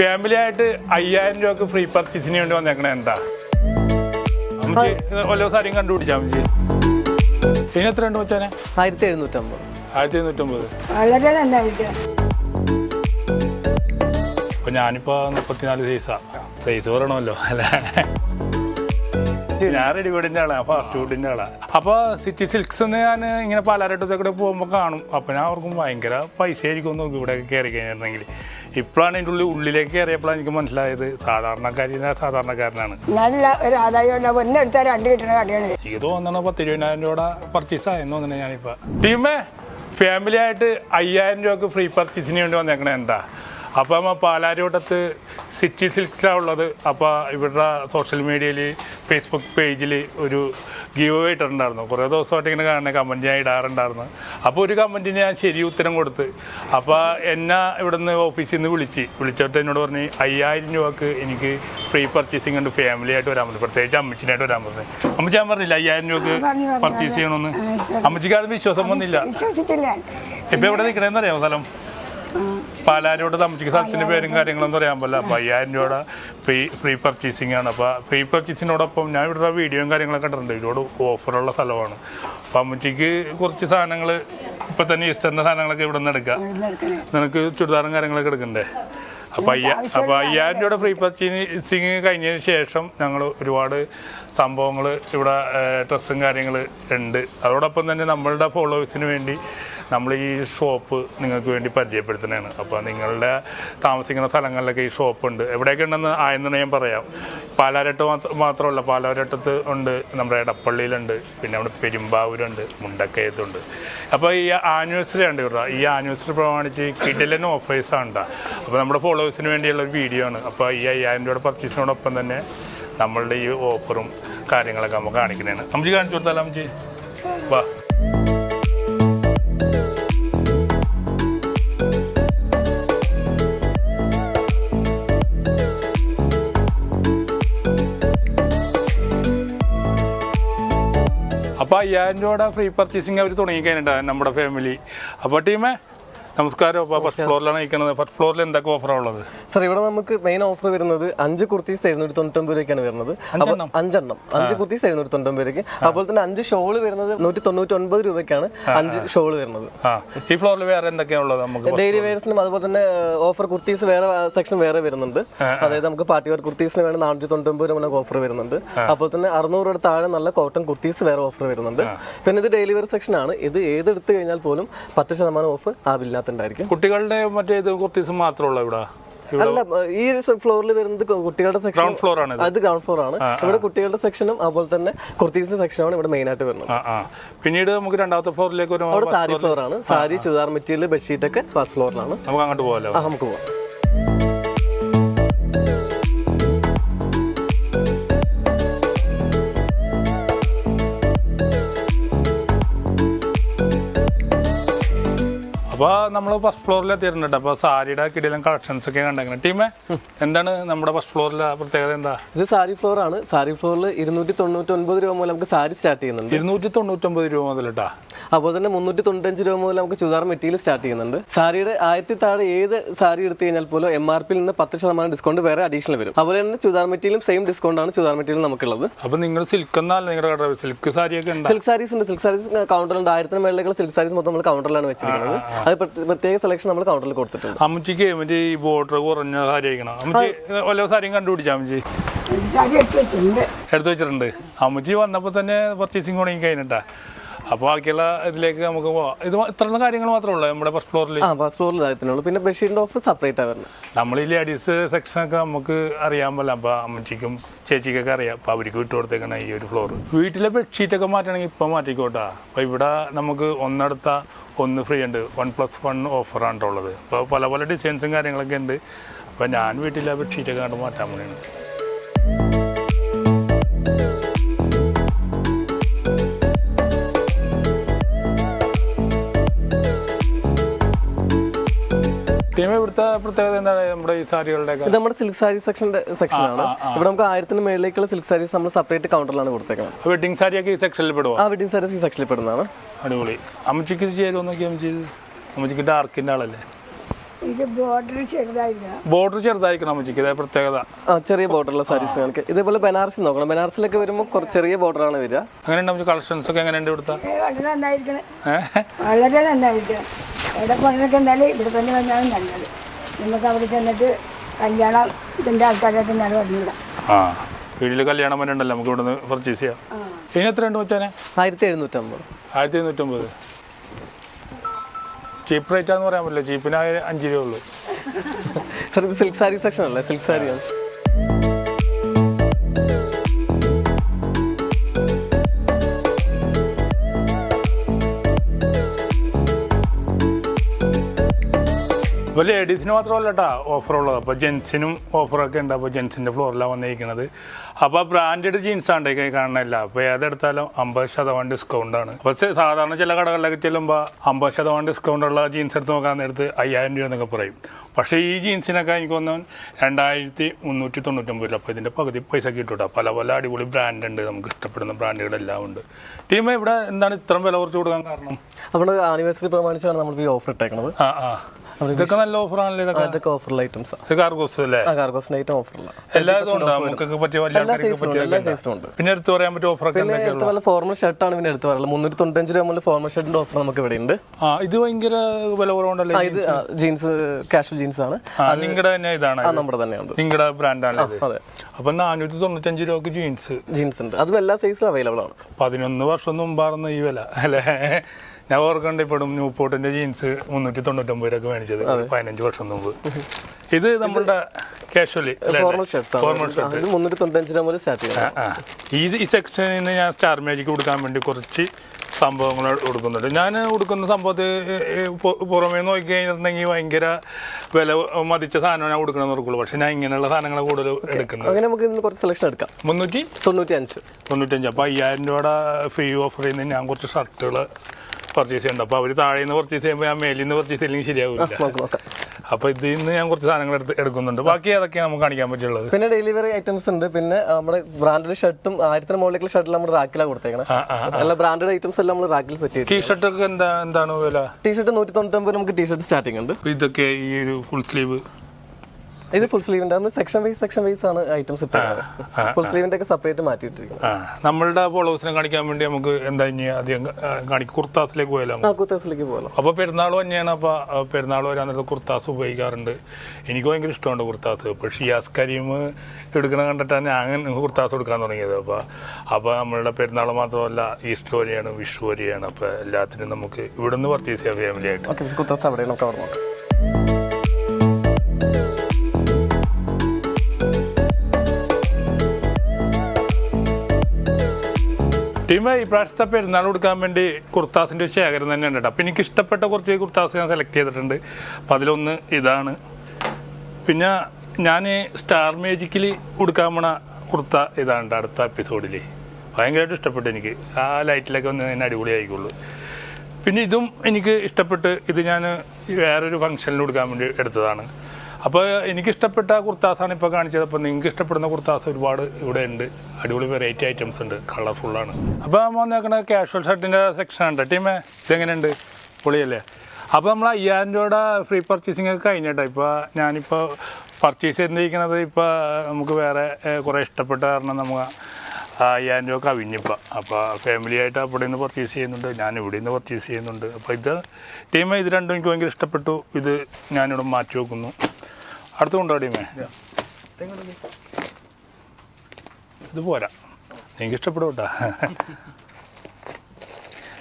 Family ആയിട്ട് അയ്യായിരം രൂപക്ക് ഫ്രീ പർച്ചേസിന് വേണ്ടി വന്നേക്കണേ എന്താ? അമ്മച്ചി ഓരോ സാരിയും കണ്ടുപിടിച്ചാ അമ്മച്ചി? ഇനി എത്ര ഉണ്ട് മച്ചാനെ? ആയിരത്തി എഴുന്നൂറ്റമ്പത്. ആയിരത്തി എഴുന്നൂറ്റമ്പത്. വളരെ അപ്പൊ ഞാനിപ്പോ മുപ്പത്തിനാല് സൈസാ സൈസ് പറയണമല്ലോ അല്ലേ? ഞാൻ റെഡിമേഡിന്റെ ആളാണ് ഫാസ്റ്റ് ഫുഡിന്റെ ആളാണ് അപ്പൊ സിറ്റി സിൽക്സ് എന്ന് ഞാൻ ഇങ്ങനെ പലരുടെ കൂടെ പോകുമ്പോൾ കാണും. അപ്പൊ ഞാൻ അവർക്കും ഭയങ്കര പൈസ ആയിരിക്കും നോക്കി ഇവിടെ കയറി കഴിഞ്ഞിരുന്നെങ്കിൽ. ഇപ്പോഴാണ് എന്റെ ഉള്ളിൽ ഉള്ളിലേക്ക് കയറിയപ്പോഴാണ് എനിക്ക് മനസ്സിലായത്. സാധാരണക്കാരിനെ സാധാരണക്കാരനാണ്. നല്ല ഒരു ആദായം ഒന്നെടുത്താൽ രണ്ട് കിട്ടുന്ന കടയാണ്. എനിക്ക് തോന്നണ പത്ത് ഇരുപതിനായിരം രൂപ പർച്ചേസ് ആയെന്ന് തോന്നണേ ഞാനിപ്പോ. ടീമേ ഫാമിലി ആയിട്ട് അയ്യായിരം രൂപക്ക് ഫ്രീ പർച്ചേസിന് വേണ്ടി വന്നേക്കണേ എന്താ? അപ്പം പാലാരിവട്ടത്ത് സിറ്റി സിൽക്സിലാണ് ഉള്ളത്. അപ്പോൾ ഇവരുടെ സോഷ്യൽ മീഡിയയിൽ ഫേസ്ബുക്ക് പേജിൽ ഒരു ഗീവ് അവേ ഇട്ടിട്ടുണ്ടായിരുന്നു. കുറേ ദിവസമായിട്ട് ഇങ്ങനെ കാണുന്ന കമന്റ് ഞാൻ ഇടാറുണ്ടായിരുന്നു. അപ്പോൾ ഒരു കമന്റിന് ഞാൻ ശരി ഉത്തരം കൊടുത്ത്. അപ്പോൾ എന്നെ ഇവിടുന്ന് ഓഫീസിൽ നിന്ന് വിളിച്ച്. വിളിച്ചിട്ട് എന്നോട് പറഞ്ഞ് അയ്യായിരം രൂപക്ക് എനിക്ക് ഫ്രീ പർച്ചേസിംഗ് ഉണ്ട്. ഫാമിലി ആയിട്ട് വരാൻ പറ്റും. പ്രത്യേകിച്ച് അമ്മച്ചിനായിട്ട് വരാൻ പറ്റും. അമ്മച്ചി ഞാൻ പറഞ്ഞില്ല അയ്യായിരം രൂപക്ക് പർച്ചേസ് ചെയ്യണമെന്ന് അമ്മച്ചിക്കാരും. വിശ്വാസം വന്നില്ല. ഇപ്പം എവിടെ നിൽക്കണേന്ന് അറിയാമോ സ്ഥലം? പാലാരോട് താമസിക്കുന്ന സ്ഥലത്തിന്റെ പേരും കാര്യങ്ങളൊന്നും അറിയാൻ പറ്റില്ല. അപ്പൊ അയ്യായിരം രൂപയുടെ ഫ്രീ ഫ്രീ പർച്ചേസിംഗ് ആണ്. അപ്പൊ ഫ്രീ പർച്ചേസിനോടൊപ്പം ഞാൻ ഇവിടുത്തെ വീഡിയോയും കാര്യങ്ങളൊക്കെ കണ്ടിട്ടുണ്ട്. ഇതിനോട് ഓഫറുള്ള സ്ഥലമാണ്. അപ്പൊ അമ്മച്ചിക്ക് കുറച്ച് സാധനങ്ങൾ ഇപ്പൊ തന്നെ ഈസ്റ്ററിന്റെ സാധനങ്ങളൊക്കെ ഇവിടെ നിന്ന് എടുക്കാം നിനക്ക് ചുരിദാറും കാര്യങ്ങളൊക്കെ എടുക്കണ്ടേ? അപ്പൊ അയ്യ അപ്പൊ അയ്യായിരം രൂപയുടെ ഫ്രീ പർച്ചേസിങ് കഴിഞ്ഞതിന് ശേഷം ഞങ്ങൾ ഒരുപാട് സംഭവങ്ങൾ ഇവിടെ ഡ്രസ്സും കാര്യങ്ങൾ ഉണ്ട്. അതോടൊപ്പം തന്നെ നമ്മളുടെ ഫോളോവേഴ്സിന് വേണ്ടി നമ്മൾ ഈ ഷോപ്പ് നിങ്ങൾക്ക് വേണ്ടി പരിചയപ്പെടുത്തുന്നതാണ്. അപ്പോൾ നിങ്ങളുടെ താമസിക്കുന്ന സ്ഥലങ്ങളിലൊക്കെ ഈ ഷോപ്പ് ഉണ്ട് എവിടെയൊക്കെ ഉണ്ടെന്ന് ആയെന്ന് ഞാൻ പറയാം. പാലാരട്ട് മാത്ര- മാത്രമല്ല പാലാരട്ടത്ത് ഉണ്ട് നമ്മുടെ എടപ്പള്ളിയിലുണ്ട് പിന്നെ അവിടെ പെരുമ്പാവൂരുണ്ട് മുണ്ടക്കയത്തുണ്ട്. അപ്പോൾ ഈ ആനിവേഴ്സറി ഉണ്ട് ഇവിടെ ഈ ആനിവേഴ്സറി പ്രമാണിച്ച് കിഡിലൻ ഓഫേഴ്സാണ് ഉണ്ടാകുക അപ്പോൾ നമ്മുടെ ഫോളോവേഴ്സിന് വേണ്ടിയുള്ള ഒരു വീഡിയോ ആണ്. അപ്പോൾ ഈ അയ്യായിരം രൂപയുടെ പർച്ചേസിനോടൊപ്പം തന്നെ നമ്മളുടെ ഈ ഓഫറും കാര്യങ്ങളൊക്കെ നമുക്ക് കാണിക്കുന്നതാണ്. അമ്മച്ചി കാണിച്ചു കൊടുത്താലോ അമ്മച്ചി? വാ. അപ്പോൾ അയ്യായിരം രൂപയുടെ ഫ്രീ പർച്ചേസിങ് അവർ തുടങ്ങിക്കഴിഞ്ഞിട്ടാണ് നമ്മുടെ ഫാമിലി അപ്പോൾ ടീമേ നമസ്കാരം അപ്പോൾ ഫസ്റ്റ് ഫ്ലോറിലാണ് നിൽക്കുന്നത്. ഫസ്റ്റ് ഫ്ലോറിൽ എന്തൊക്കെ ഓഫറാണ് ഉള്ളത്? സർ ഇവിടെ നമുക്ക് മെയിൻ ഓഫർ വരുന്നത് അഞ്ച് കുർത്തീസ് എഴുന്നൂറ്റി തൊണ്ണൂറ്റൊമ്പത് രൂപയ്ക്കാണ് വരുന്നത്. അഞ്ചെണ്ണം? അഞ്ച് കുർത്തീസ് എഴുന്നൂറ്റി തൊണ്ണൂറ്റൊമ്പത് രൂപയ്ക്ക് അതുപോലെ തന്നെ അഞ്ച് ഷോൾ വരുന്നത് നൂറ്റി തൊണ്ണൂറ്റി ഒൻപത് രൂപയ്ക്കാണ് അഞ്ച് ഷോൾ വരുന്നത്. ഈ ഫ്ലോറിൽ വേറെ എന്തൊക്കെയാണ് ഉള്ളത് നമുക്ക് ഡെയിലി വെയർസിനും അതുപോലെ തന്നെ ഓഫർ കുർത്തീസ് വേറെ സെക്ഷൻ വേറെ വരുന്നുണ്ട്. അതായത് നമുക്ക് പാർട്ടി വെയർ കുർത്തീസിന് വേണം നാനൂറ്റി തൊണ്ണൂറ്റൊമ്പത് രൂപ നമുക്ക് ഓഫർ വരുന്നുണ്ട്. അപ്പോൾ തന്നെ അറുന്നൂറ് രൂപ താഴെ നല്ല കോട്ടൺ കുർത്തീസ് വേറെ ഓഫർ വരുന്നുണ്ട്. പിന്നെ ഇത് ഡെയിലി വെയർ സെക്ഷൻ ആണ്. ഇത് ഏത് എടുത്തു കഴിഞ്ഞാൽ പോലും പത്ത് ശതമാനം ഓഫ് ആ ബില്ലാത്തുണ്ടായിരിക്കും കുട്ടികളുടെ മറ്റേ ഇത് കുർത്തീസ് മാത്രമുള്ള ഇവിടെ. അല്ല ഈ ഫ്ലോറിൽ വരുന്നത് കുട്ടികളുടെ സെക്ഷൻ ഗ്രൗണ്ട് ഫ്ലോർ ആണ് അത് ഗ്രൗണ്ട് ഫ്ലോർ ആണ്. ഇവിടെ കുട്ടികളുടെ സെക്ഷനും അതുപോലെ തന്നെ കുർത്തീസിന്റെ സെക്ഷനാണ് ഇവിടെ മെയിൻ ആയിട്ട് വരുന്നത്. പിന്നീട് നമുക്ക് രണ്ടാമത്തെ ഫ്ലോറിലേക്ക് ഒരു അവിടെ സാരി ഫ്ലോർ ആണ്. സാരി ചുരിദാർ മെറ്റീരിയൽ ബെഡ്ഷീറ്റ് ഒക്കെ ഫസ്റ്റ് ഫ്ലോറിലാണ് നമുക്ക് അങ്ങോട്ട് പോകാമല്ലോ നമുക്ക് പോവാം അപ്പോൾ നമ്മൾ ഫസ്റ്റ് ഫ്ലോറിൽ എത്തിയിട്ടുണ്ട് അപ്പോൾ സാരിയുടെ കിടയിലും കളക്ഷൻസ് ഒക്കെ കണ്ടെങ്കിൽ ടീമേ എന്താണ് നമ്മുടെ ഫസ്റ്റ് ഫ്ലോറിലെ പ്രത്യേകത എന്താ? ഇത് സാരി ഫ്ലോർ ആണ്. സാരി ഫ്ലോറിൽ ഇരുന്നൂറ്റി തൊണ്ണൂറ്റി ഒൻപത് രൂപ മുതൽ നമുക്ക് സാരി സ്റ്റാർട്ട് ചെയ്യുന്നുണ്ട്. ഇരുന്നൂറ്റി തൊണ്ണൂറ്റൊമ്പത് രൂപ മുതൽ കേട്ടാ അതുപോലെ തന്നെ മുന്നൂറ്റി തൊണ്ണൂറ്റഞ്ച് രൂപ മുതൽ നമുക്ക് ചുദാർ മെറ്റീരിയൽ സ്റ്റാർട്ട് ചെയ്യുന്നുണ്ട്. സാരിയുടെ ആയിരത്തി താഴെ ഏത് സാരി എടുത്തു കഴിഞ്ഞാൽ പോലും എം ആർ പിയിൽ നിന്ന് പത്ത് ശതമാനം ഡിസ്കൗണ്ട് വേറെ അഡീഷണൽ വരും. അതുപോലെ തന്നെ ചുദാർ മെറ്റീരിയലും സെയിം ഡിസ്കൗണ്ട് ആണ് ചുദാർ മെറ്റീരിയൽ നമുക്കുള്ളത്. അപ്പോൾ നിങ്ങൾ സിൽക്ക് എന്നാൽ നിങ്ങളുടെ കട സിൽക്ക് സാരിയൊക്കെ ഉണ്ട്? സിൽക്ക് സാരീസ് ഉണ്ട്. സിൽക്ക് സാരീസ് കൗണ്ടറിലുണ്ട് ആയിരത്തിന് മേളിലേക്കുള്ള സിൽക്ക് സാരീസ് മൊത്തം നമ്മൾ കൗണ്ടറിലാണ് വെച്ചിരിക്കുന്നത്. അത് പ്രത്യേക- സെലക്ഷൻ നമ്മൾ കൗണ്ടറിൽ കൊടുത്തിട്ടുണ്ട്. അമ്മച്ചിക്ക് മറ്റേ ഈ ബോർഡർ കുറഞ്ഞ കാര്യം അയക്കണം അമ്മച്ചി വല്ല സാരിയും കണ്ടുപിടിച്ചാ അമ്മച്ചി എടുത്തു വെച്ചിട്ടുണ്ട്. അമ്മച്ചി വന്നപ്പോൾ തന്നെ പർച്ചേസിങ് തുടങ്ങി കഴിഞ്ഞിട്ടാ. അപ്പോൾ ബാക്കിയുള്ള ഇതിലേക്ക് നമുക്ക് പോവാം. ഇത് ഇത്ര കാര്യങ്ങൾ മാത്രമേ ഉള്ളൂ നമ്മുടെ ഫസ്റ്റ് ഫ്ലോറിൽ ആ ഫസ്റ്റ് ഫ്ലോറിൽ ആയിട്ടുള്ളൂ പിന്നെ ബഷീറിന്റെ ഓഫ് സെപ്പറേറ്റ് ആണ് വരുന്നത് നമ്മൾ ഈ ലേഡീസ് സെക്ഷനൊക്കെ നമുക്ക് അറിയാൻ പറ്റില്ല. അപ്പോൾ അമ്മച്ചിക്കും ചേച്ചിക്കൊക്കെ അറിയാം. അപ്പോൾ അവർക്ക് വിട്ടു കൊടുത്തേക്കണ ഈ ഒരു ഫ്ലോർ വീട്ടിലെ ബെഡ്ഷീറ്റ് ഒക്കെ മാറ്റണമെങ്കിൽ ഇപ്പം മാറ്റിക്കോട്ടാ. അപ്പോൾ ഇവിടെ നമുക്ക് ഒന്നെടുത്ത ഒന്ന് ഫ്രീ ഉണ്ട്. വൺ പ്ലസ് വൺ ഓഫറാണ് ഉള്ളത്. അപ്പോൾ പല പല ഡിസൈൻസും കാര്യങ്ങളൊക്കെ ഉണ്ട്. അപ്പോൾ ഞാൻ വീട്ടിലെ ബെഡ്ഷീറ്റ് ഒക്കെ കണ്ട് മാറ്റാൻ വേണ്ടിയാണ് ടീം ഇവിടുത്തെ പ്രത്യേകത എന്താണ് നമ്മുടെ ഈ സാരികളുടെയൊക്കെ? ഇത് നമ്മുടെ സിൽക്ക് സാരി സെക്ഷന്റെ സെക്ഷൻ ആണ്. ഇവിടെ നമുക്ക് ആയിരത്തിന് മേളിലേക്കുള്ള സിൽക്ക് സാരീസ് നമ്മൾ സെപ്പറേറ്റ് കൗണ്ടറിലാണ് കൊടുത്തേക്കുന്നത്. വെഡിങ് സാരിയൊക്കെ ഈ സെക്ഷനിൽ പെടുവോ? ആ വെഡിങ് സാരീസ് ഈ സെക്ഷനിൽ പെടുന്നതാണ്. അടിപൊളി. അമ്മച്ചിക്ക് ഇത് ചേരുമോ നോക്കി അമ്മച്ചി അമ്മച്ചിക്ക് ഡാർക്കിന്റെ ആളല്ലേ? ബോർഡർ ചെറുതായിരിക്കണം അമ്മച്ചിക്ക് ഇതേ പ്രത്യേകത. ചെറിയ ബോർഡറുള്ള സാരീസ് കാണിക്കുക ഇതേപോലെ ബനാറസി നോക്കണം. ബനാറസിലൊക്കെ വരുമ്പോൾ കുറച്ച് ചെറിയ ബോർഡറാണ് വരിക. അങ്ങനെയുണ്ട് കളക്ഷൻസ് ഒക്കെ എങ്ങനെയുണ്ട് ഇവിടുത്തെ? വളരെ നന്നായിരിക്കണം. എവിടെ പണിതൊക്കെ എന്തായാലും ഇവിടെ തന്നെ വന്നാലും നല്ലത്. നമുക്ക് അവിടെ ചെന്നിട്ട് കല്യാണം ഇതിന്റെ ആൾക്കാരെ തന്നെയാണ് പറഞ്ഞില്ല ആ വീട്ടിൽ കല്യാണം വരെ ഉണ്ടല്ലോ നമുക്ക് ഇവിടുന്ന് പർച്ചേസ് ചെയ്യാം. ഇനി എത്ര ഉണ്ട് മച്ചാനെ? ആയിരത്തി എഴുന്നൂറ്റമ്പത്. ആയിരത്തി എഴുന്നൂറ്റമ്പത് ചീപ്പ് റേറ്റാന്ന് പറയാൻ പറ്റില്ല ചീപ്പിന് ആ അഞ്ച് രൂപ ഉള്ളൂ. സിൽക്ക് സാരി സെക്ഷൻ അല്ലേ? സിൽക്ക് സാരിയാണ് ഇപ്പോൾ ലേഡീസിന് മാത്രമല്ല കേട്ടോ ഓഫർ ഉള്ളത് അപ്പോൾ ജെൻസിനും ഓഫറൊക്കെ ഉണ്ട്. അപ്പോൾ ജെൻസിന്റെ ഫ്ലോറിലാണ് വന്നിരിക്കുന്നത് അപ്പോൾ ബ്രാൻഡഡ് ജീൻസ് ആണ് കൈ കാണുന്നില്ല അപ്പോൾ ഏതെടുത്താലും അമ്പത് ശതമാനം ഡിസ്കൗണ്ട് ആണ്. അപ്പോൾ സാധാരണ ചില കടകളിലൊക്കെ ചെല്ലുമ്പോൾ അമ്പത് ശതമാനം ഡിസ്കൗണ്ട് ഉള്ള ജീൻസ് എടുത്ത് നോക്കാൻ നേരത്ത് അയ്യായിരം രൂപ എന്നൊക്കെ പറയും. പക്ഷേ ഈ ജീൻസിനൊക്കെ എനിക്ക് തോന്നുന്നു രണ്ടായിരത്തി മുന്നൂറ്റി തൊണ്ണൂറ്റൊമ്പത് രൂപ. അപ്പോൾ ഇതിന്റെ പകുതി പൈസ കിട്ടൂട്ടോ. പല പല അടിപൊളി ബ്രാൻഡ് ഉണ്ട്. നമുക്ക് ഇഷ്ടപ്പെടുന്ന ബ്രാൻഡുകളെല്ലാം ഉണ്ട്. ടീം ഇവിടെ എന്താണ് ഇത്രയും വില കുറച്ച് കൊടുക്കാൻ കാരണം? നമ്മൾ ആനിവേഴ്സറി പ്രമാണിച്ചാണ് നമ്മൾ ഈ ഓഫർ ഇട്ടേക്കുന്നത് ആ ആ. ഇതൊക്കെ നല്ല ഓഫറാണല്ലോ ഇതൊക്കെ? ഇതൊക്കെ ഓഫറുള്ള ഐറ്റംസ് കാർഗോസ് അല്ലേ? ഐറ്റം ഓഫറുള്ള ഉണ്ട്? നമുക്കൊക്കെ പറ്റിയ വലിയ എല്ലാ സൈസിലും ഉണ്ട് പിന്നെ എടുത്തു പറയാൻ പറ്റിയ ഓഫറൊക്കെ പിന്നെ എടുത്ത പോലെ ഫോർമൽ ഷർട്ടാണ് പിന്നെ എടുത്ത് പറയുള്ളത് മുന്നൂറ്റി തൊണ്ണൂറ്റഞ്ച് രൂപ മുതൽ ഫോർമൽ ഷർട്ടിന്റെ ഓഫർ നമുക്ക് ഇവിടെ ഉണ്ട്. ആ ഇത് ഭയങ്കര വില കുറവുണ്ടല്ലോ ഇത് ജീൻസ് കാഷ്വൽ ജീൻസ് ആണ്. നിങ്ങളുടെ തന്നെ ഇതാണ് നമ്മുടെ തന്നെയുണ്ട് നിങ്ങളുടെ ബ്രാൻഡാണ് അതെ. അപ്പൊ നാനൂറ്റി തൊണ്ണൂറ്റഞ്ച് രൂപക്ക് ജീൻസ് ജീൻസ് ഉണ്ട്. അതും എല്ലാ സൈസിലും അവൈലബിൾ ആണ്. പതിനൊന്ന് വർഷം മുമ്പാർന്ന ഈ വില അല്ലേ? ഞാൻ ഓർക്കണ്ട ഇപ്പോഴും ന്യൂ പോർട്ടിന്റെ ജീൻസ് മുന്നൂറ്റി തൊണ്ണൂറ്റൊമ്പത് രൂപ മേടിച്ചത് പതിനഞ്ച് വർഷം മുമ്പ്. ഇത് നമ്മളുടെ കാഷ്വലി. ഈ ഈ സെക്ഷനിൽ നിന്ന് ഞാൻ സ്റ്റാർ മാജിക് കൊടുക്കാൻ വേണ്ടി കുറച്ച് സംഭവങ്ങൾ കൊടുക്കുന്നുണ്ട്. ഞാൻ കൊടുക്കുന്ന സംഭവത്തിൽ പുറമേ നോക്കി കഴിഞ്ഞിട്ടുണ്ടെങ്കിൽ ഭയങ്കര വില മതിച്ച സാധനം ഞാൻ കൊടുക്കണമെന്ന് ഓർക്കുള്ളൂ. പക്ഷെ ഞാൻ ഇങ്ങനെയുള്ള സാധനങ്ങൾ കൂടുതൽ എടുക്കുന്നത്. അങ്ങനെ നമുക്ക് ഇന്ന് കുറച്ച് സെലക്ഷൻ എടുക്കാം. മുന്നൂറ്റി? തൊണ്ണൂറ്റി അഞ്ച് തൊണ്ണൂറ്റഞ്ച് അപ്പോൾ അയ്യായിരം രൂപയുടെ ഫ്രീ ഓഫർ ചെയ്യുന്ന ഞാൻ കുറച്ച് ഷർട്ടുകൾ പർച്ചേസ് ചെയ്യുന്നുണ്ട്. അപ്പോൾ അവർ താഴെ നിന്ന് പർച്ചേസ് ചെയ്യുമ്പോൾ ഞാൻ മേലിൽ നിന്ന് പർച്ചേസ് ചെയ്യില്ലെങ്കിൽ ശരിയാവില്ല അപ്പോൾ ഇതിൽ നിന്ന് ഞാൻ കുറച്ച് സാധനങ്ങൾ എടുത്ത് എടുക്കുന്നുണ്ട്. ബാക്കി അതൊക്കെയാണ് നമുക്ക് കാണിക്കാൻ പറ്റുള്ളത് പിന്നെ ഡെലിവറി ഐറ്റംസ് ഉണ്ട്. പിന്നെ നമ്മുടെ ബ്രാൻഡഡ് ഷർട്ടും ആയിരത്തിന് മുകളിലേക്കുള്ള ഷർട്ടിൽ നമ്മൾ റാക്കിലാണ് കൊടുത്തേക്കണം. എല്ലാ ബ്രാൻഡഡ് ഐറ്റംസ് എല്ലാം നമ്മൾ റാക്കിൽ സെറ്റ് ചെയ്തു ടീ ഷർട്ടൊക്കെ എന്താ എന്താണ് വില? ടീഷർട്ട് നൂറ്റി തൊണ്ണൂറ്റൊമ്പത് നമുക്ക് ടീഷർട്ട് സ്റ്റാർട്ടിംഗ് ഉണ്ട്. ഇതൊക്കെ ഈ ഒരു ഫുൾ സ്ലീവ് ഇത് ഫുൾ സ്ലീവിന്റെ സെക്ഷൻ വൈസ് സെക്ഷൻ വൈസ് ആണ് ഐറ്റംസ് ഫുൾ സ്ലീവിന്റെ ഒക്കെ സെപ്പറേറ്റ് മാറ്റിയിട്ടിരിക്കും നമ്മളുടെ ഫോളോവേഴ്സിനെ കാണിക്കാൻ വേണ്ടി നമുക്ക് എന്താ ഇനി അധികം കാണിക്കും കുർത്താസിലേക്ക് പോയാലോ കുർത്താസിലേക്ക് പോകാം അപ്പൊ അപ്പോൾ പെരുന്നാൾ തന്നെയാണ് അപ്പോൾ പെരുന്നാൾ വരാൻ നേരത്തെ കുർത്താസ് ഉപയോഗിക്കാറുണ്ട്. എനിക്ക് ഭയങ്കര ഇഷ്ടമുണ്ട് കുർത്താസ്. ഇപ്പോൾ ഷിയാസ് കരീം എടുക്കണ കണ്ടിട്ടാണ് ഞാൻ കുർത്താസ് എടുക്കാൻ തുടങ്ങിയത്. അപ്പോൾ അപ്പോൾ നമ്മളുടെ പെരുന്നാൾ മാത്രമല്ല ഈസ്റ്റർ വരെയാണ് വിഷു വരെയാണ്. അപ്പോൾ എല്ലാത്തിനും നമുക്ക് ഇവിടുന്ന് പർച്ചേസ് ചെയ്യാം ഫാമിലി ആയിട്ട്. കുർത്താസ് അവിടെയാണ് അവിടെ നമുക്ക് അവിടെ ടീം ഈ പ്രാവശ്യത്തെ പെരുന്നാൾ കൊടുക്കാൻ വേണ്ടി കുർത്താസിന്റെ ഒരു ശേഖരം തന്നെ ഉണ്ട് അപ്പോൾ എനിക്ക് ഇഷ്ടപ്പെട്ട കുറച്ച് കുർത്താസ് ഞാൻ സെലക്ട് ചെയ്തിട്ടുണ്ട്. അപ്പോൾ അതിലൊന്ന് ഇതാണ്. പിന്നെ ഞാൻ സ്റ്റാർ മേജിക്കിൽ കൊടുക്കാൻ പോണ കുർത്ത ഇതാണ് അടുത്ത എപ്പിസോഡിൽ ഭയങ്കരമായിട്ട് ഇഷ്ടപ്പെട്ടു എനിക്ക്. ആ ലൈറ്റിലൊക്കെ ഒന്ന് അതിന് അടിപൊളിയായിക്കുള്ളൂ പിന്നെ ഇതും എനിക്ക് ഇഷ്ടപ്പെട്ട് ഇത് ഞാൻ വേറൊരു ഫംഗ്ഷനിൽ കൊടുക്കാൻ വേണ്ടി എടുത്തതാണ്. അപ്പോൾ എനിക്ക് ഇഷ്ടപ്പെട്ട കുർത്താസാണ് ഇപ്പോൾ കാണിച്ചത്. അപ്പോൾ നിങ്ങൾക്ക് ഇഷ്ടപ്പെടുന്ന കുർത്താസ് ഒരുപാട് ഇവിടെ ഉണ്ട്. അടിപൊളി വെറൈറ്റി ഐറ്റംസ് ഉണ്ട്. കളർഫുള്ളാണ് അപ്പോൾ നമ്മൾ നോക്കുന്ന കാഷ്വൽ ഷർട്ടിന്റെ സെക്ഷൻ ഉണ്ട് ടീമേ ഇതെങ്ങനെയുണ്ട്? പൊളിയല്ലേ? അപ്പോൾ നമ്മൾ അയ്യായിരം രൂപയുടെ ഫ്രീ പർച്ചേസിംഗ് ഒക്കെ കഴിഞ്ഞിട്ടോ ഇപ്പോൾ ഞാനിപ്പോൾ പർച്ചേസ് ചെയ്തിരിക്കുന്നത് ഇപ്പോൾ നമുക്ക് വേറെ കുറേ ഇഷ്ടപ്പെട്ട കാരണം നമുക്ക് അയ്യായിരം രൂപ കവിഞ്ഞിപ്പോൾ അപ്പോൾ ഫാമിലി ആയിട്ട് അവിടെ നിന്ന് പർച്ചേസ് ചെയ്യുന്നുണ്ട്. ഞാൻ ഇവിടെ നിന്ന് പർച്ചേസ് ചെയ്യുന്നുണ്ട്. അപ്പോൾ ഇത് ടീമേ ഇത് രണ്ടും എനിക്ക് ഭയങ്കര ഇഷ്ടപ്പെട്ടു. ഇത് ഞാനിവിടെ മാറ്റി വെക്കുന്നു. അടുത്ത് കൊണ്ടോ ടീമേ ഇത്. പോരാ. എനിക്ക് ഇഷ്ടപ്പെടും കേട്ടോ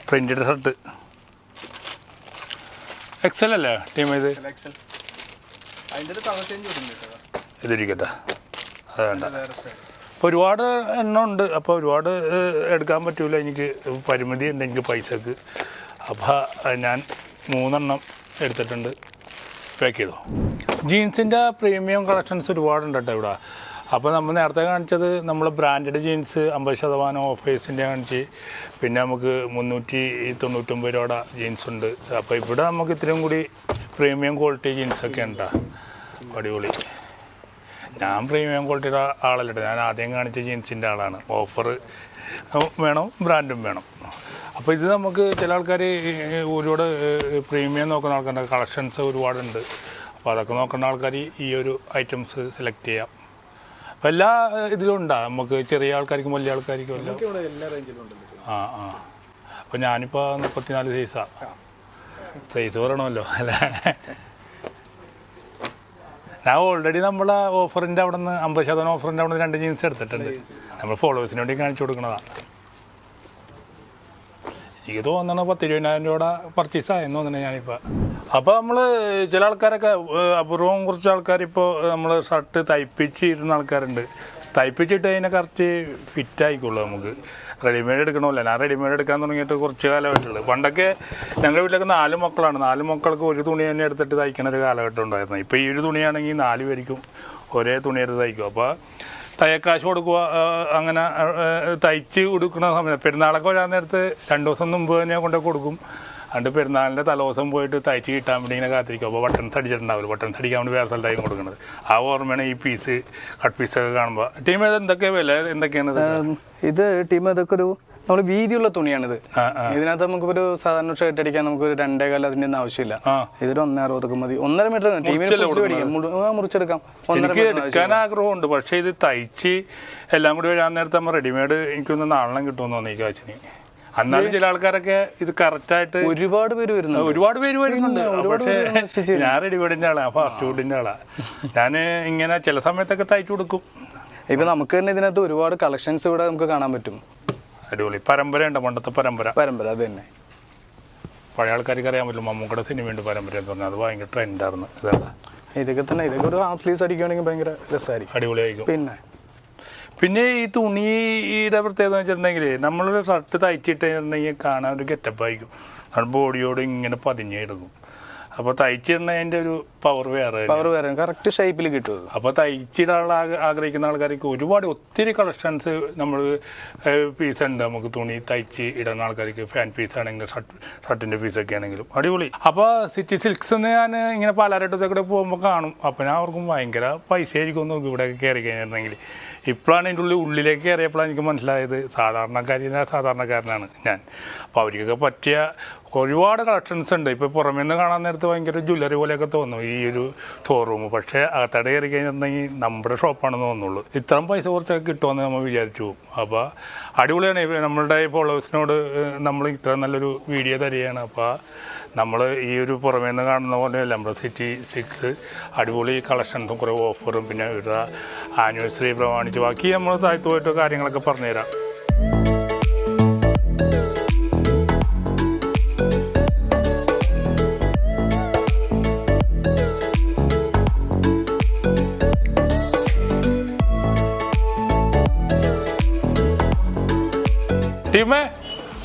പ്രിന്റഡ് ഷർട്ട് എക്സൽ അല്ലേ ടീം ഇത്? ഇതിരിക്കട്ടെ. അത് വേണ്ട. അപ്പോൾ ഒരുപാട് എണ്ണം ഉണ്ട്. അപ്പോൾ ഒരുപാട് എടുക്കാൻ പറ്റൂല. എനിക്ക് പരിമിതി ഉണ്ട്. എനിക്ക് പൈസക്ക്. അപ്പോൾ ഞാൻ മൂന്നെണ്ണം എടുത്തിട്ടുണ്ട്. പാക്ക് ചെയ്തു? ജീൻസിന്റെ പ്രീമിയം കളക്ഷൻസ് ഒരുപാടുണ്ട് ഇവിടെ. അപ്പോൾ നമ്മൾ നേരത്തെ കാണിച്ചത് നമ്മൾ ബ്രാൻഡഡ് ജീൻസ് അമ്പത് ശതമാനം ഓഫേഴ്സിന്റെ കാണിച്ച്. പിന്നെ നമുക്ക് മുന്നൂറ്റി തൊണ്ണൂറ്റൊമ്പത് രൂപയുടെ ജീൻസ് ഉണ്ട്. അപ്പോൾ ഇവിടെ നമുക്ക് ഇത്രയും കൂടി പ്രീമിയം ക്വാളിറ്റി ജീൻസൊക്കെ ഉണ്ടാ അടിപൊളി. ഞാൻ പ്രീമിയം ക്വാളിറ്റിയുടെ ആളല്ല. ഞാൻ ആദ്യം കാണിച്ച ജീൻസിന്റെ ആളാണ്. ഓഫർ വേണം ബ്രാൻഡും വേണം. അപ്പോൾ ഇത് നമുക്ക് ചില ആൾക്കാർ ഒരുപാട് പ്രീമിയം നോക്കുന്ന ആൾക്കാരുടെ കളക്ഷൻസ് ഒരുപാടുണ്ട്. അപ്പോൾ അതൊക്കെ നോക്കുന്ന ആൾക്കാർ ഈ ഒരു ഐറ്റംസ് സെലക്ട് ചെയ്യാം. അപ്പോൾ എല്ലാ ഇതിലും ഉണ്ടാ. നമുക്ക് ചെറിയ ആൾക്കാർക്കും വലിയ ആൾക്കാർക്കും എല്ലാം. എല്ലാ റേഞ്ചിലും ഉണ്ടല്ലോ. ആ ആ. അപ്പോൾ ഞാനിപ്പോൾ മുപ്പത്തിനാല് സൈസാണ് സൈസ് പറയണമല്ലോ അല്ലേ? ഞാൻ ഓൾറെഡി നമ്മളെ ഓഫറിന്റെ അവിടെ നിന്ന് അമ്പത് ശതമാനം ഓഫറിന്റെ അവിടെ നിന്ന് രണ്ട് ജീൻസ് എടുത്തിട്ടുണ്ട്. നമ്മൾ ഫോളോവേഴ്സിന് വേണ്ടി കാണിച്ചു കൊടുക്കുന്നതാണ് എനിക്ക് തോന്നണ പത്ത് ഇരുപതിനായിരം രൂപയുടെ പർച്ചേസ് എന്ന് തന്നെ ഞാനിപ്പോൾ അപ്പോൾ നമ്മൾ ചില ആൾക്കാരൊക്കെ അപൂർവം കുറച്ച് ആൾക്കാർ ഇപ്പോൾ നമ്മൾ ഷർട്ട് തയ്പ്പിച്ച് ഇരുന്ന ആൾക്കാരുണ്ട്. തയ്പ്പിച്ചിട്ട് അതിനെ കറക്റ്റ് ഫിറ്റ് ആയിക്കോളൂ നമുക്ക്. റെഡിമെയ്ഡ് എടുക്കണമല്ലോ. ഞാൻ റെഡിമെയ്ഡ് എടുക്കാൻ തുടങ്ങിയിട്ട് കുറച്ച് കാലമായിട്ടുള്ളൂ. പണ്ടൊക്കെ ഞങ്ങളുടെ വീട്ടിലൊക്കെ നാല് മക്കളാണ്. നാല് മക്കൾക്ക് ഒരു തുണി തന്നെ എടുത്തിട്ട് തയ്ക്കണ ഒരു കാലഘട്ടം ഉണ്ടായിരുന്നു. ഇപ്പോൾ ഈ ഒരു തുണിയാണെങ്കിൽ നാല് പേർക്കും ഒരേ തുണി എടുത്ത് തയ്ക്കും. അപ്പോൾ തയ്യക്കാശ് കൊടുക്കുക അങ്ങനെ തയ്ച്ച് കൊടുക്കുന്ന സമയത്ത് പെരുന്നാളൊക്കെ വരാൻ നേരത്ത് രണ്ട് ദിവസം മുമ്പ് തന്നെ കൊണ്ട് കൊടുക്കും. അതുകൊണ്ട് പെരുന്നാളിന്റെ തലേദിവസം പോയിട്ട് തയ്ച്ച് കിട്ടാൻ വേണ്ടി ഇങ്ങനെ കാത്തിരിക്കും. അപ്പോൾ ബട്ടൺ തടിച്ചിട്ടുണ്ടാവില്ല. ബട്ടൺ തടിക്കാൻ വേണ്ടി വേറെ സ്ഥലത്തായി കൊടുക്കുന്നത്. ആ ഓർമ്മയാണ് ഈ പീസ് കട്ട് പീസൊക്കെ കാണുമ്പോൾ. ടീം ഏത് എന്തൊക്കെയാണ് വില? എന്തൊക്കെയാണ് ഇത് ടീം ഏതൊക്കെ ഒരു നമ്മൾ വീതിയുള്ള തുണിയാണിത്. ഇതിനകത്ത് നമുക്ക് ഒരു സാധാരണ ഷർട്ട് അടിക്കാൻ നമുക്ക് ഒരു രണ്ടേ കാലം അതിന്റെ ഒന്നും ആവശ്യമില്ല. ഇതൊരു ഒന്നേ അറുപതൊക്കെ മതി. ഒന്നര മീറ്റർ മുറിച്ചെടുക്കാം. എനിക്ക് എടുക്കാൻ ആഗ്രഹമുണ്ട്. പക്ഷേ ഇത് തയ്ച്ച് എല്ലാം കൂടി വരാൻ നേരത്തെ നമ്മൾ റെഡിമെയ്ഡ് എനിക്കൊന്ന് നാളെ കിട്ടുമെന്ന് തോന്നി കാച്ചിന് എന്നാലും ചില ആൾക്കാരൊക്കെ ഇത് കറക്റ്റായിട്ട് ഒരുപാട് പേര് വരുന്നു ഒരുപാട് പേര് വരുന്നുണ്ട്. പക്ഷേ ഞാൻ റെഡിമെയ്ഡിന്റെ ആളാ. ഫാസ്റ്റ് ഫുഡിന്റെ ആളാ. ഞാൻ ഇങ്ങനെ ചില സമയത്തൊക്കെ തയ്ച്ചു കൊടുക്കും. ഇപ്പൊ നമുക്ക് തന്നെ ഇതിനകത്ത് ഒരുപാട് കളക്ഷൻസ് ഇവിടെ നമുക്ക് കാണാൻ പറ്റും. അടിപൊളി. പരമ്പര ഉണ്ട് പണ്ടത്തെ പരമ്പര. പരമ്പര അത് തന്നെ. പഴയ ആൾക്കാർക്ക് അറിയാൻ പറ്റും മമ്മൂക്കയുടെ സിനിമയുണ്ട് പരമ്പര എന്ന് പറഞ്ഞാൽ. അത് ഭയങ്കര ട്രെൻഡായിരുന്നു ഇതല്ല ഇതൊക്കെ തന്നെ ഇതൊക്കെ ഒരു ഹാഫ് സ്ലീവ്സ് അടിക്കുകയാണെങ്കിൽ ഭയങ്കര രസമായിരിക്കും. അടിപൊളിയായിരിക്കും. പിന്നെ? പിന്നെ ഈ തുണിയുടെ പ്രത്യേകത എന്ന് വെച്ചിട്ടുണ്ടെങ്കിൽ നമ്മളൊരു ഷർട്ട് തയ്ച്ചിട്ടുണ്ടെങ്കിൽ കാണാൻ ഒരു ഗെറ്റപ്പ് ആയിരിക്കും. അത് ബോഡിയോട് ഇങ്ങനെ പതിഞ്ഞേ എടുക്കും അപ്പോൾ തയ്ച്ചിടുന്നതിന്റെ ഒരു പവർ വേറെ പവർ വേറെ കറക്റ്റ് ഷേപ്പിൽ കിട്ടും അപ്പൊ അപ്പോൾ തയ്ച്ചിടാനുള്ള ആഗ്രഹിക്കുന്ന ആൾക്കാർക്ക് ഒരുപാട് ഒത്തിരി കളക്ഷൻസ് നമ്മൾ പീസ് ഉണ്ട്. നമുക്ക് തുണി തയ്ച്ച് ഇടുന്ന ആൾക്കാർക്ക് ഫാൻ പീസ് ആണെങ്കിലും ഷർട്ട് ഷർട്ടിന്റെ പീസൊക്കെ ആണെങ്കിലും. അടിപൊളി. അപ്പോൾ സിറ്റി സിൽക്സ് എന്ന് ഞാൻ ഇങ്ങനെ പാലാരട്ടത്തൊക്കെ കൂടെ പോകുമ്പോൾ കാണും. അപ്പോൾ ഞാൻ അവർക്കും ഭയങ്കര പൈസ ആയിരിക്കും നോക്കും ഇവിടെയൊക്കെ കയറി കഴിഞ്ഞിരുന്നെങ്കിൽ. ഇപ്പോഴാണ് എന്റെ ഉള്ളിൽ ഉള്ളിലേക്ക് കയറിയപ്പോഴാണ് എനിക്ക് മനസ്സിലായത്. സാധാരണക്കാരി സാധാരണക്കാരനാണ് ഞാൻ. അപ്പോൾ അവർക്കൊക്കെ പറ്റിയ ഒരുപാട് കളക്ഷൻസ് ഉണ്ട്. ഇപ്പോൾ പുറമേ നിന്ന് കാണാൻ നേരത്ത് ഭയങ്കര ജ്വല്ലറി പോലെയൊക്കെ തോന്നും ഈ ഒരു ഷോറൂം പക്ഷേ അകത്തടെ കയറി കഴിഞ്ഞിട്ടുണ്ടെങ്കിൽ നമ്മുടെ ഷോപ്പാണെന്ന് തോന്നുള്ളൂ ഇത്രയും പൈസ കുറച്ചൊക്കെ കിട്ടുമെന്ന് നമ്മൾ വിചാരിച്ചു പോകും. അപ്പോൾ അടിപൊളിയാണ്. ഇപ്പൊ നമ്മളുടെ ഫോളോവേഴ്സിനോട് നമ്മൾ ഇത്ര നല്ലൊരു വീഡിയോ തരികയാണ്. അപ്പോൾ നമ്മൾ ഈ ഒരു പുറമേ നിന്ന് കാണുന്ന പോലെ നമ്മുടെ സിറ്റി സിക്സ് അടിപൊളി കളക്ഷൻസും കുറേ ഓഫറും പിന്നെ ഇവരുടെ ആനിവേഴ്സറി പ്രമാണിച്ച്. ബാക്കി നമ്മൾ താഴ്ത്തു പോയിട്ട് കാര്യങ്ങളൊക്കെ പറഞ്ഞുതരാം.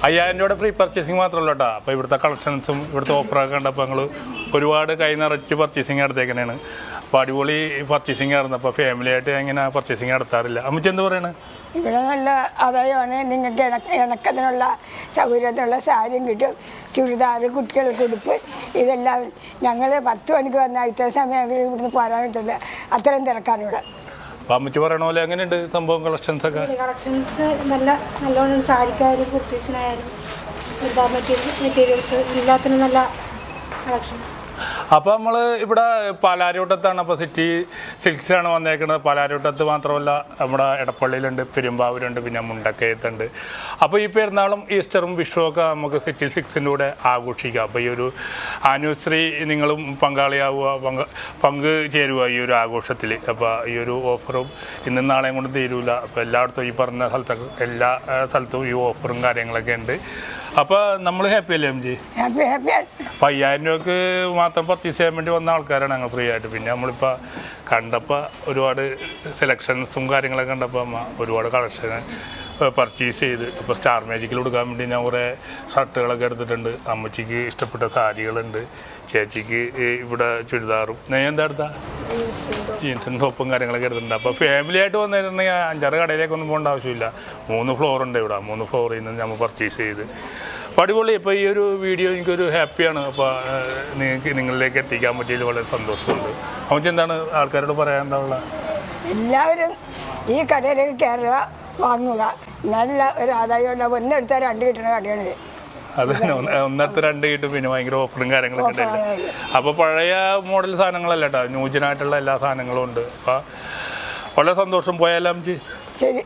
അയ്യായിരം രൂപയുടെ ഫ്രീ പർച്ചേസിങ് മാത്രമല്ല കേട്ടോ അപ്പോൾ ഇവിടുത്തെ കളക്ഷൻസും ഇവിടുത്തെ ഓഫറൊക്കെ കണ്ടപ്പോൾ ഞങ്ങൾ ഒരുപാട് കൈ നിറച്ച് പർച്ചേസിങ് നടത്തേക്കണേണ് അപ്പോൾ അടിപൊളി പർച്ചേസിങ് ആയിരുന്നു. അപ്പോൾ ഫാമിലി ആയിട്ട് ഇങ്ങനെ പർച്ചേസിങ് നടത്താറില്ല. അമ്മച്ചി എന്ത് പറയണേ? ഇവിടെ നല്ല ആദായമാണ്. നിങ്ങൾക്ക് ഇണക്ക ഇണക്കത്തിനുള്ള സൗകര്യത്തിനുള്ള സാരിയും കിട്ടും. ചുരിദാർ കുട്ടികൾക്ക് ഉടുപ്പ്. ഇതെല്ലാം ഞങ്ങൾ പത്ത് മണിക്ക് വന്നാൽ ഇത്ര സമയം ഇവിടുന്ന് പോരാൻ പറ്റില്ല അത്രയും തിരക്കാണ് അപ്പോൾ അമ്മച്ചി പറയണ പോലെ എങ്ങനെയുണ്ട് സംഭവം കളക്ഷൻസ് ഒക്കെ? കളക്ഷൻസ് നല്ല നല്ലോണം സാരിക്കായാലും കുർത്തീസിനായാലും മെറ്റീരിയൽസ് എല്ലാത്തിനും നല്ല കളക്ഷൻ അപ്പോൾ നമ്മൾ ഇവിടെ പാലാരിവട്ടത്താണ് അപ്പോൾ സിറ്റി സിൽക്സിലാണ് വന്നേക്കുന്നത് പാലാരിവട്ടത്ത് മാത്രമല്ല നമ്മുടെ എടപ്പള്ളിയിലുണ്ട് പെരുമ്പാവൂരുണ്ട് പിന്നെ മുണ്ടക്കയത്തുണ്ട്. അപ്പോൾ ഈ പെരുന്നാളും ഈസ്റ്ററും വിഷുവൊക്കെ നമുക്ക് സിറ്റി സിക്സിന്റെ കൂടെ ആഘോഷിക്കാം. അപ്പോൾ ഈ ഒരു ആനിവേഴ്സറി നിങ്ങളും പങ്കാളിയാവുക പങ്ക് പങ്ക് ചേരുക ഈ ഒരു ആഘോഷത്തിൽ അപ്പോൾ ഈ ഒരു ഓഫറും ഇന്നും നാളെയും കൊണ്ട് തീരൂല. അപ്പോൾ എല്ലായിടത്തും ഈ പറഞ്ഞ സ്ഥലത്തൊക്കെ എല്ലാ സ്ഥലത്തും ഈ ഓഫറും കാര്യങ്ങളൊക്കെ ഉണ്ട്. അപ്പോൾ നമ്മൾ ഹാപ്പി അല്ലേ എം ജി? ഹാപ്പി ഹാപ്പിയാണ് അപ്പം അയ്യായിരം രൂപക്ക് മാത്രം പർച്ചേസ് ചെയ്യാൻ വേണ്ടി വന്ന ആൾക്കാരാണ് ഞങ്ങൾ ഫ്രീ ആയിട്ട്. പിന്നെ നമ്മളിപ്പോ കണ്ടപ്പോ ഒരുപാട് സെലക്ഷൻസും കാര്യങ്ങളൊക്കെ കണ്ടപ്പോ അമ്മ ഒരുപാട് കളക്ഷൻ പർച്ചേസ് ചെയ്ത്. ഇപ്പോൾ സ്റ്റാർ മാജിക്കിൽ കൊടുക്കാൻ വേണ്ടി ഞാൻ കുറേ ഷർട്ടുകളൊക്കെ എടുത്തിട്ടുണ്ട്. അമ്മച്ചിക്ക് ഇഷ്ടപ്പെട്ട സാരികളുണ്ട്. ചേച്ചിക്ക് ഇവിടെ ചുരിദാറും. ഞാൻ എന്താ എടുത്താ? ജീൻസും ടോപ്പും കാര്യങ്ങളൊക്കെ എടുത്തിട്ടുണ്ട്. അപ്പോൾ ഫാമിലി ആയിട്ട് വന്നിട്ടുണ്ടെങ്കിൽ അഞ്ചാറ് കടയിലേക്കൊന്നും പോകേണ്ട ആവശ്യമില്ല. മൂന്ന് ഫ്ലോർ ഉണ്ട് ഇവിടെ. മൂന്ന് ഫ്ലോറിൽ നിന്ന് നമ്മൾ പർച്ചേസ് ചെയ്ത്. അപ്പോൾ അടിപൊളി. ഇപ്പോൾ ഈ ഒരു വീഡിയോ എനിക്കൊരു ഹാപ്പിയാണ് അപ്പോൾ നിങ്ങൾക്ക് നിങ്ങളിലേക്ക് എത്തിക്കാൻ പറ്റിയതിൽ വളരെ സന്തോഷമുണ്ട്. എന്താണ് ആൾക്കാരോട് പറയാനുള്ള എല്ലാവരും ഈ കടയിലേക്ക് കയറുക. വാങ്ങുക. നല്ല ഒരു ആദായം ഉണ്ടാവും ഒന്നെടുത്താൽ രണ്ട് കിട്ടുന്ന കടയാണിത്. അത് ഒന്നത്തെ രണ്ട് കിട്ടും. പിന്നെ ഭയങ്കര ഓഫറും കാര്യങ്ങളൊക്കെ ഉണ്ടായില്ലേ അപ്പോൾ പഴയ മോഡൽ സാധനങ്ങളല്ല കേട്ടോ ന്യൂജനായിട്ടുള്ള എല്ലാ സാധനങ്ങളും ഉണ്ട്. അപ്പോൾ വളരെ സന്തോഷം. പോയാലും ശരി.